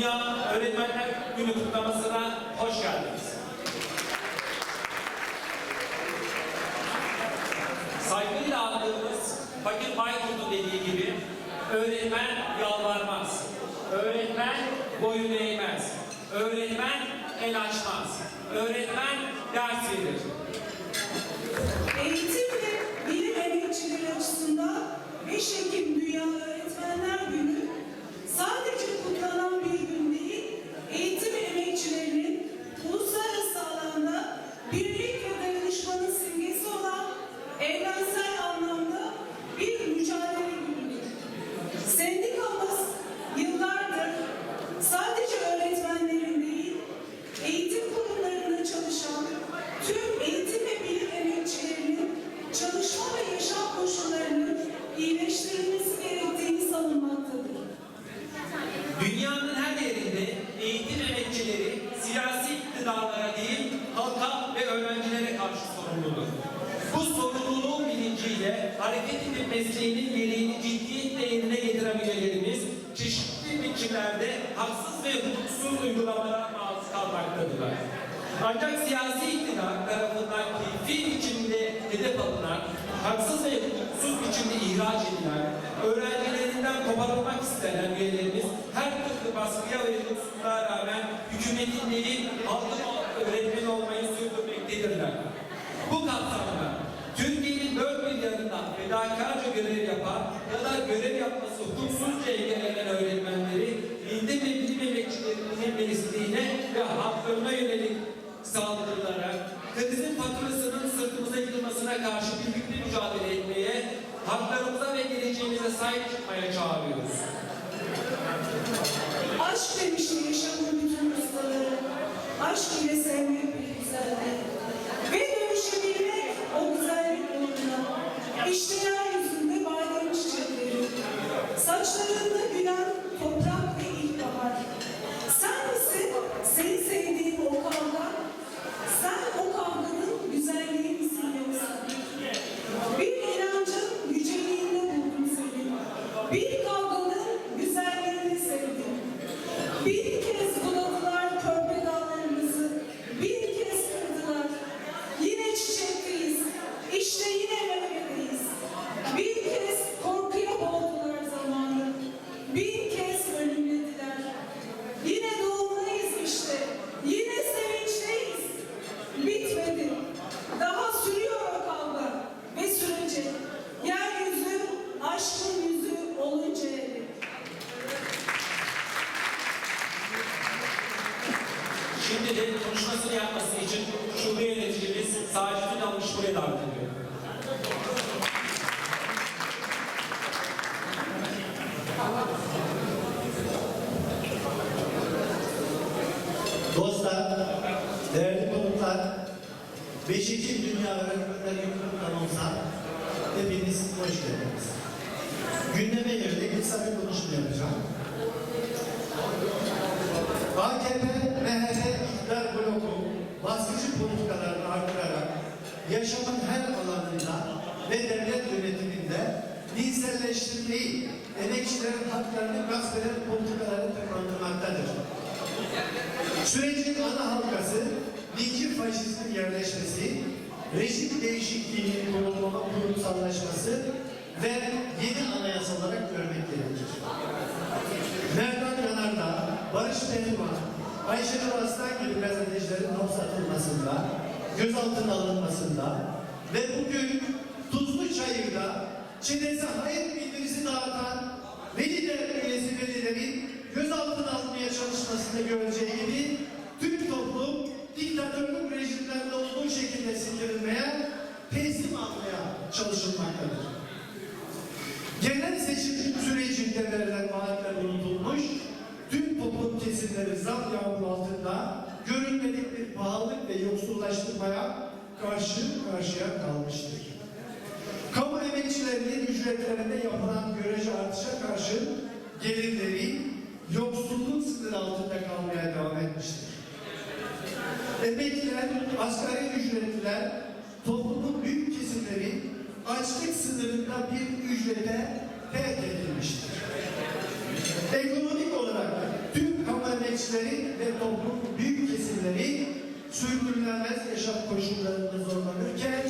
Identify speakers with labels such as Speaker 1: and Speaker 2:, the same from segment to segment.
Speaker 1: Dünya Öğretmenler Günü kutlamasına hoş geldiniz. Saygıyla andığımız Fakir Baykurt'un dediği gibi öğretmen yalvarmaz, öğretmen boyun eğmez, öğretmen el açmaz, öğretmen ders verir.
Speaker 2: Eğitim ve bilim emekçileri açısından 5 Ekim Dünya Öğretmenler Günü sadece kutlanan bir gün değil, eğitim emekçilerinin uluslararası alanda birlik ve dayanışmanın simgesi olan evrensel anlamda bir mücadele günüdür. Sendikamız yıllardır sadece öğretmenlerin değil, eğitim kurumlarında çalışan tüm eğitim ve bilim emekçilerinin çalışma ve yaşam koşullarının iyileştirilmesi gerektiğini savunmaktadır.
Speaker 1: Dünyanın her yerinde eğitim emekçileri siyasi iktidarlara değil, halka ve öğrencilere karşı sorumludur. Bu sorumluluğun bilinciyle hareket edip mesleğinin gereğini ciddiyetle yerine getiren üyelerimiz çeşitli biçimlerde haksız ve hukuksuz uygulamalara maruz kalmaktadırlar. Ancak siyasi iktidar tarafından keyfi biçimde hedef alınan, haksız ve hukuksuz biçimde ihraç edilen, öğrencilerinden koparılmak istenen üyelerimiz her türlü baskıya ve yoksulluğa rağmen hükümetin değil, halkın fedakarca görev yapan ya da görev yapması hukuksuzca engellenen öğretmenleri eğitim ve bilim emekçilerinin mesleğine ve haklarına yönelik saldırılara, krizin faturasının sırtımıza yıkılmasına karşı birlikte mücadele etmeye, haklarımıza ve geleceğimize sahip çıkmaya çağırıyoruz.
Speaker 2: Aşk demişti yaşamın bütün ustaları, aşk ile sevmek bir güzellik. İşte yine meyvedeyiz. Bir kez korkuya boğdular zamanı. Bir kez ölümlediler. Yine doğumdayız işte. Yine sevinçteyiz. Bitmedi. Daha sürüyor o kavga ve sürecek. Yeryüzü aşkın yüzü oluncaya dek.
Speaker 1: Şimdi de konuşmasını yapması için şube yöneticimiz Sacit'in almış buraya davet ediyorum.
Speaker 3: Dostlar, değerli konuklar, 5. Dünya Öğretmenler Günü kutlamamıza hepiniz hoş geldiniz. Gündeme yönelik kısa bir konuşma yapacağım. AKP, MHP iktidar bloku baskıcı politikalarını artırarak yaşamın her alanında ve devlet yönetiminde dinselleştirmeyi, emekçilerin haklarını gasp eden. Sürecin ana halkası dinci faşizmin yerleşmesi, rejim değişikliğinin kurulma, kurumsallaşması ve yeni anayasa olarak görmek gerekir. Merdan Yanardağ, Barış Pehlivan, Ayşe Aslan gibi gazetecilerin hapse gözaltına alınmasında ve bugün Tuzlu Çayır'da çetesi hayır bildirisi dağıtan Veliler üyesi velilerin kesimleri zam yağmuru altında görünmedik bir pahalılık ve yoksullaştırmaya karşı karşıya kalmıştır. Kamu emekçilerinin ücretlerinde yapılan görece artışa karşı gelirleri yoksulluk sınırı altında kalmaya devam etmiştir. Emekliler, asgari ücretliler, toplumun büyük kesimleri açlık sınırında bir ücrete terk edilmiştir. Emekçilerin ve toplumun büyük kesimleri sürdürülemez yaşam koşullarında zorlanırken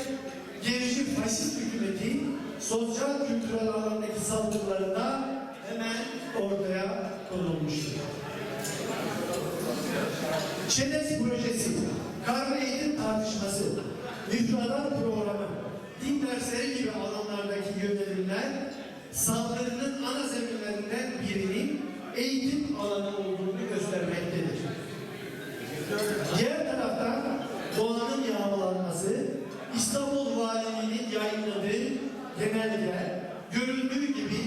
Speaker 3: gerici faşist hükümetin sosyal kültürel alandaki saldırılarında hemen ortaya konulmuştur. ÇEDES projesi, karma eğitim tartışması, müfredat programı, din dersleri gibi alanlardaki yönelimler saldırının ana zeminlerinden birinin eğitim alanı olduğunu göstermektedir. Diğer taraftan doğanın yağmalanması, İstanbul Valiliği'nin yayınladığı genelge, görüldüğü gibi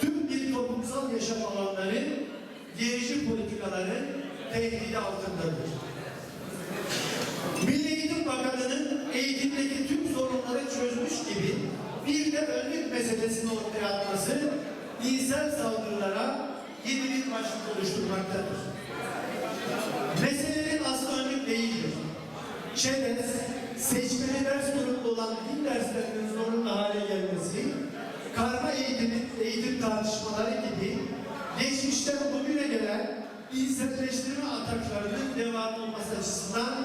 Speaker 3: tüm bir toplumsal yaşam alanları gerici politikaların tehdidi altındadır. Milli Eğitim Bakanı'nın eğitimdeki tüm sorunları çözmüş gibi bir de önlük meselesini ortaya atması dinsel saldırılara yeni bir başlık oluşturmaktadır. Meselenin aslı önlük değildir. ÇEDES, seçmeli ders grubunda olan din derslerinin zorunlu hale gelmesi, karma eğitimin eğitim tartışmaları gibi geçmişten bugüne gelen dinselleştirme ataklarının devam olması açısından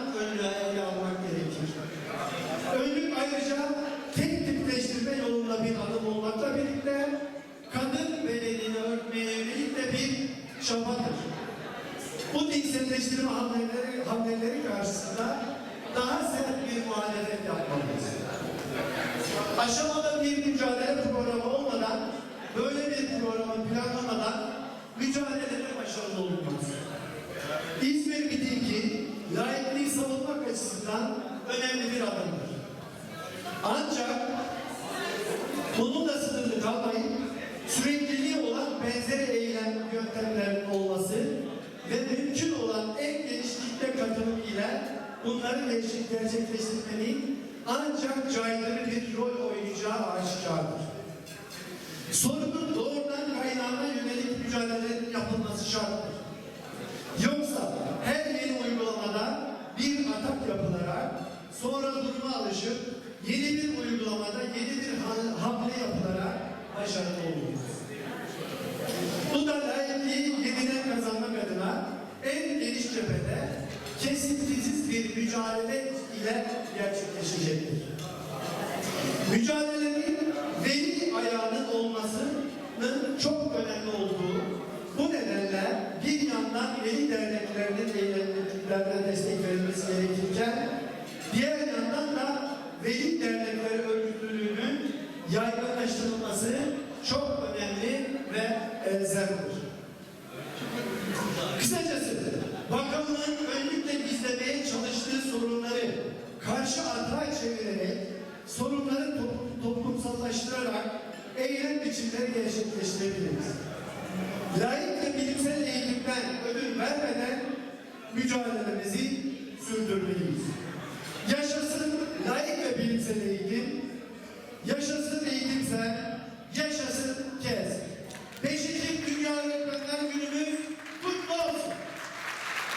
Speaker 3: mücadele programı olmadan, böyle bir programı planlamadan mücadelede başarılı olunmaz. İzmir mitingi laikliği savunmak açısından önemli bir adımdır. Ancak bununla sınırlı kalmayıp sürekliliği olan benzeri eylem yöntemlerinin olması ve mümkün olan en geniş kitle katılım ile bunları gerçek- gerçekleştirmenin ancak caydırıcı bir rol oynayacağı aşikardır. Sorunun doğrudan kaynağına yönelik mücadelenin yapılması şarttır. Yoksa her yeni uygulamada bir atak yapılarak sonra duruma alışıp yeni bir uygulamada yeni bir ha- hamle yapılarak başarılı oluruz. Bu da layıklığı yeniden kazanmak adına en geniş cephede kesintisiz bir mücadele ile gerçekleşecektir. Mücadelenin veli ayağının olmasının çok önemli olduğu bu nedenle bir yandan veli derneklerinin eylemlerine destek verilmesi gerekirken diğer yandan da veli dernekleri örgütlülüğünün yaygınlaştırılması çok önemli ve elzemdir. Kısacası bakanlığın önlükle gizlemeye çalıştığı sorunları karşı atağa çevirerek sorunları top- toplumsallaştırarak eylem biçimleri gerçekleştirebiliriz. Layık ve bilimsel eğitimden ödün vermeden mücadelemizi sürdürmeliyiz. Yaşasın layık ve bilimsel eğitim, yaşasın eğitimsel,